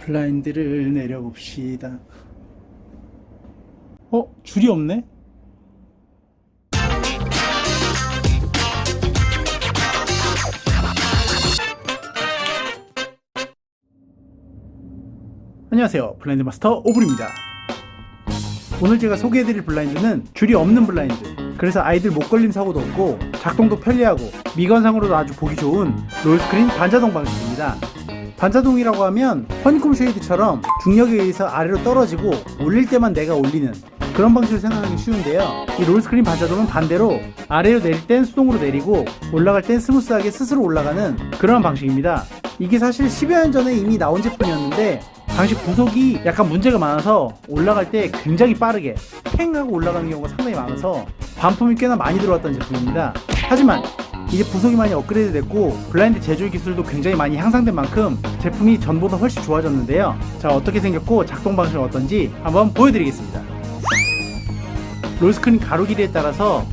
블라인드를 내려봅시다. 어? 줄이 없네? 안녕하세요. 블라인드 마스터 오블입니다. 오늘 제가 소개해드릴 블라인드는 줄이 없는 블라인드. 그래서 아이들 목 걸림 사고도 없고 작동도 편리하고 미관상으로도 아주 보기 좋은 롤스크린 반자동 방식입니다. 반자동이라고 하면 허니콤 쉐이드처럼 중력에 의해서 아래로 떨어지고 올릴 때만 내가 올리는 그런 방식을 생각하기 쉬운데요. 이 롤스크린 반자동은 반대로 아래로 내릴 땐 수동으로 내리고 올라갈 땐 스무스하게 스스로 올라가는 그런 방식입니다. 이게 사실 10여 년 전에 이미 나온 제품이었는데 당시 부속이 약간 문제가 많아서 올라갈 때 굉장히 빠르게 팽 하고 올라가는 경우가 상당히 많아서 반품이 꽤나 많이 들어왔던 제품입니다. 하지만 이제 부속이 많이 업그레이드 됐고 블라인드 제조 기술도 굉장히 많이 향상된 만큼 제품이 전보다 훨씬 좋아졌는데요. 자 어떻게 생겼고 작동 방식은 어떤지 한번 보여드리겠습니다. 롤스크린 가로 길이에 따라서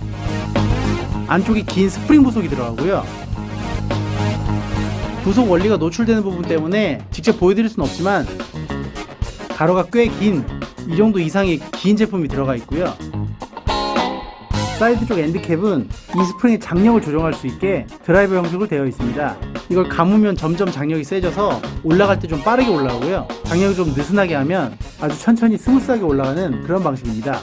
안쪽에 긴 스프링 부속이 들어가고요. 부속 원리가 노출되는 부분 때문에 직접 보여드릴 수는 없지만 가로가 꽤 긴 이 정도 이상의 긴 제품이 들어가 있고요. 사이드 쪽 엔드캡은 이 스프링의 장력을 조정할 수 있게 드라이버 형식으로 되어 있습니다. 이걸 감으면 점점 장력이 세져서 올라갈 때 좀 빠르게 올라오고요. 장력을 좀 느슨하게 하면 아주 천천히 스무스하게 올라가는 그런 방식입니다.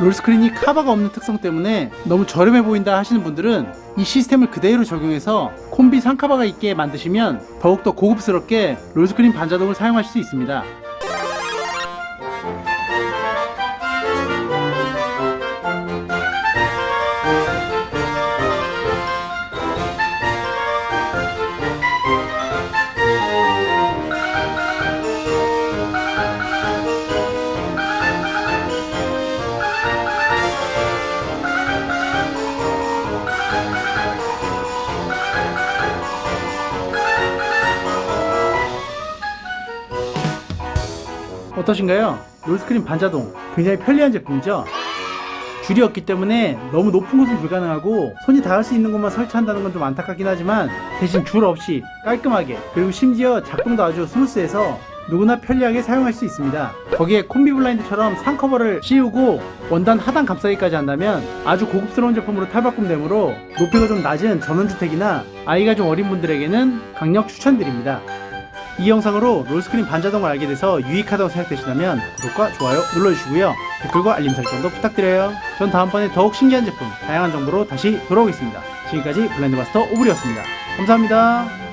롤스크린이 카바가 없는 특성 때문에 너무 저렴해 보인다 하시는 분들은 이 시스템을 그대로 적용해서 콤비 상카바가 있게 만드시면 더욱더 고급스럽게 롤스크린 반자동을 사용하실 수 있습니다. 어떠신가요? 롤스크린 반자동 굉장히 편리한 제품이죠? 줄이 없기 때문에 너무 높은 곳은 불가능하고 손이 닿을 수 있는 곳만 설치한다는 건 좀 안타깝긴 하지만 대신 줄 없이 깔끔하게 그리고 심지어 작동도 아주 스무스해서 누구나 편리하게 사용할 수 있습니다. 거기에 콤비 블라인드처럼 상 커버를 씌우고 원단 하단 감싸기까지 한다면 아주 고급스러운 제품으로 탈바꿈되므로 높이가 좀 낮은 전원주택이나 아이가 좀 어린 분들에게는 강력 추천드립니다. 이 영상으로 롤스크린 반자동을 알게 돼서 유익하다고 생각되시다면 구독과 좋아요 눌러주시고요. 댓글과 알림 설정도 부탁드려요. 전 다음번에 더욱 신기한 제품, 다양한 정보로 다시 돌아오겠습니다. 지금까지 블라인드 마스터 오블이었습니다. 감사합니다.